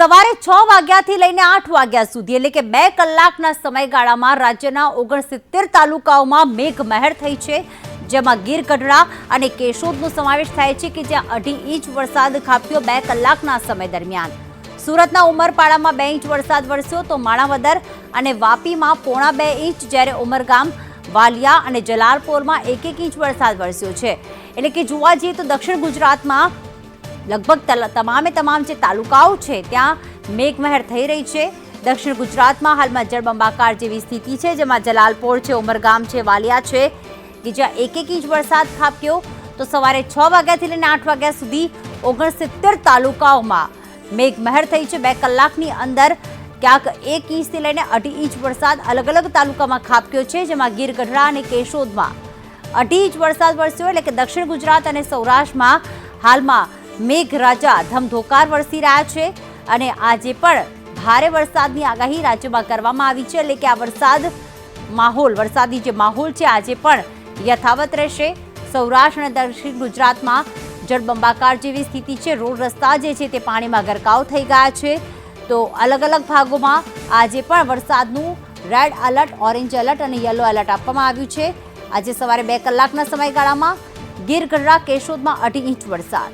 સવારે છ વાગ્યાથી લઈને આઠ વાગ્યા સુધી એટલે કે બે કલાકના સમયગાળામાં રાજ્યના ઓગણસિત્તેર તાલુકાઓમાં મેઘમહેર થઈ છે, જેમાં ગીર ગઢડા અને કેશોદનો સમાવેશ થાય છે કે જ્યાં અઢી ઇંચ વરસાદ ખાપ્યો બે કલાકના સમય દરમિયાન. સુરતના ઉમરપાડામાં બે ઇંચ વરસાદ વરસ્યો તો માણાવદર અને વાપીમાં પોણા બે ઇંચ જ્યારે ઉમરગામ, વાલિયા અને જલાલપોરમાં એક એક ઇંચ વરસાદ વરસ્યો છે. એટલે કે જોવા જઈએ તો દક્ષિણ ગુજરાતમાં લગભગ તમામે તમામ જે તાલુકાઓ છે, ત્યાં મેઘમહેર થઈ રહી છે. દક્ષિણ ગુજરાતમાં હાલમાં જળબંબાકાર જેવી સ્થિતિ છે, જેમાં જલાલપોર છે, ઉમરગામ છે, વાલિયા છે, કે જ્યાં એક એક ઇંચ વરસાદ ખાબક્યો. તો સવારે છ વાગ્યાથી લઈને આઠ વાગ્યા સુધી ઓગણસિત્તેર તાલુકાઓમાં મેઘમહેર થઈ છે. બે કલાકની અંદર ક્યાંક એક ઇંચથી લઈને અઢી ઇંચ વરસાદ અલગ અલગ તાલુકામાં ખાબક્યો છે, જેમાં ગીર ગઢડા અને કેશોદમાં અઢી ઇંચ વરસાદ વરસ્યો, એટલે કે દક્ષિણ ગુજરાત અને સૌરાષ્ટ્રમાં હાલમાં મેઘરાજા ધમધોકાર વરસી રહ્યા છે અને આજે પણ ભારે વરસાદની આગાહી રાજ્યમાં કરવામાં આવી છે. એટલે કે આ વરસાદ માહોલ, વરસાદી જે માહોલ છે, આજે પણ યથાવત રહેશે. સૌરાષ્ટ્ર અને દક્ષિણ ગુજરાતમાં જળબંબાકાર જેવી સ્થિતિ છે. રોડ રસ્તા જે છે તે પાણીમાં ગરકાવ થઈ ગયા છે. તો અલગ અલગ ભાગોમાં આજે પણ વરસાદનું રેડ એલર્ટ, ઓરેન્જ એલર્ટ અને યલો એલર્ટ આપવામાં આવ્યું છે. આજે સવારે બે કલાકના સમયગાળામાં ગીર ગઢડા કેશોદમાં અઢી ઇંચ વરસાદ.